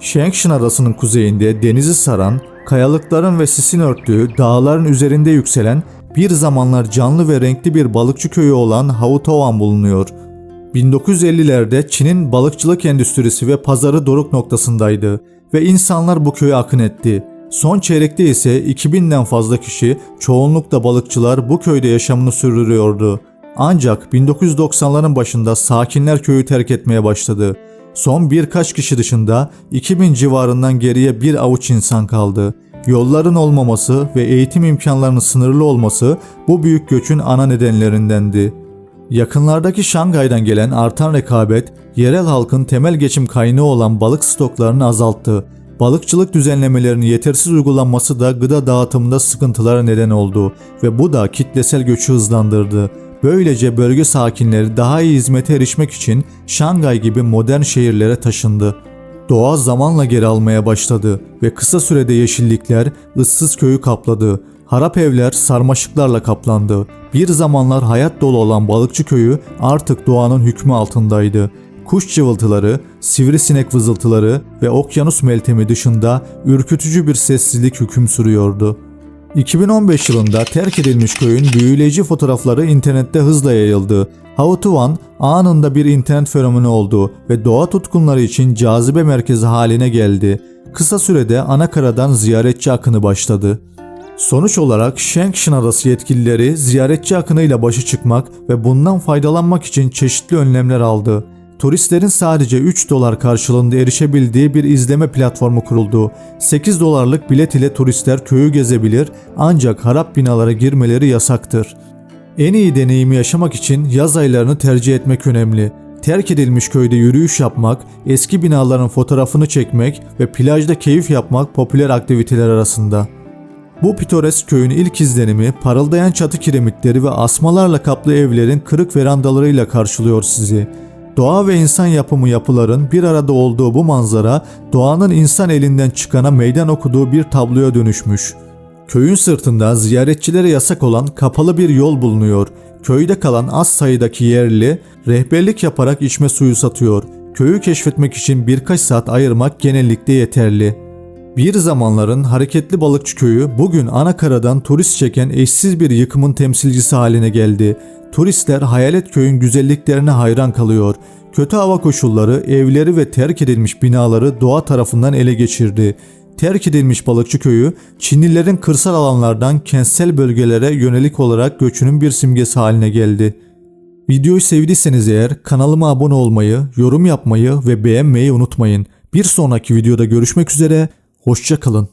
Shengshan Adası'nın kuzeyinde denizi saran, kayalıkların ve sisin örttüğü dağların üzerinde yükselen bir zamanlar canlı ve renkli bir balıkçı köyü olan Hautowan bulunuyor. 1950'lerde Çin'in balıkçılık endüstrisi ve pazarı doruk noktasındaydı ve insanlar bu köye akın etti. Son çeyrekte ise 2000'den fazla kişi, çoğunlukla balıkçılar bu köyde yaşamını sürdürüyordu. Ancak 1990'ların başında sakinler köyü terk etmeye başladı. Son birkaç kişi dışında 2000 civarından geriye bir avuç insan kaldı. Yolların olmaması ve eğitim imkanlarının sınırlı olması bu büyük göçün ana nedenlerindendi. Yakınlardaki Şangay'dan gelen artan rekabet, yerel halkın temel geçim kaynağı olan balık stoklarını azalttı. Balıkçılık düzenlemelerinin yetersiz uygulanması da gıda dağıtımında sıkıntılara neden oldu ve bu da kitlesel göçü hızlandırdı. Böylece bölge sakinleri daha iyi hizmete erişmek için Şangay gibi modern şehirlere taşındı. Doğa zamanla geri almaya başladı ve kısa sürede yeşillikler ıssız köyü kapladı. Harap evler sarmaşıklarla kaplandı. Bir zamanlar hayat dolu olan balıkçı köyü artık doğanın hükmü altındaydı. Kuş cıvıltıları, sivrisinek vızıltıları ve okyanus meltemi dışında ürkütücü bir sessizlik hüküm sürüyordu. 2015 yılında terk edilmiş köyün büyüleyici fotoğrafları internette hızla yayıldı. Hautuvan anında bir internet fenomeni oldu ve doğa tutkunları için cazibe merkezi haline geldi. Kısa sürede anakaradan ziyaretçi akını başladı. Sonuç olarak Shengshan Adası yetkilileri ziyaretçi akınıyla başa çıkmak ve bundan faydalanmak için çeşitli önlemler aldı. Turistlerin sadece 3 dolar karşılığında erişebildiği bir izleme platformu kuruldu. 8 dolarlık bilet ile turistler köyü gezebilir ancak harap binalara girmeleri yasaktır. En iyi deneyimi yaşamak için yaz aylarını tercih etmek önemli. Terk edilmiş köyde yürüyüş yapmak, eski binaların fotoğrafını çekmek ve plajda keyif yapmak popüler aktiviteler arasında. Bu pitoresk köyün ilk izlenimi parıldayan çatı kiremitleri ve asmalarla kaplı evlerin kırık verandalarıyla karşılıyor sizi. Doğa ve insan yapımı yapıların bir arada olduğu bu manzara doğanın insan elinden çıkana meydan okuduğu bir tabloya dönüşmüş. Köyün sırtında ziyaretçilere yasak olan kapalı bir yol bulunuyor. Köyde kalan az sayıdaki yerli rehberlik yaparak içme suyu satıyor. Köyü keşfetmek için birkaç saat ayırmak genellikle yeterli. Bir zamanların hareketli balıkçı köyü bugün ana karadan turist çeken eşsiz bir yıkımın temsilcisi haline geldi. Turistler hayalet köyün güzelliklerine hayran kalıyor. Kötü hava koşulları evleri ve terk edilmiş binaları doğa tarafından ele geçirdi. Terk edilmiş balıkçı köyü Çinlilerin kırsal alanlardan kentsel bölgelere yönelik olarak göçünün bir simgesi haline geldi. Videoyu sevdiyseniz eğer kanalıma abone olmayı, yorum yapmayı ve beğenmeyi unutmayın. Bir sonraki videoda görüşmek üzere, hoşçakalın.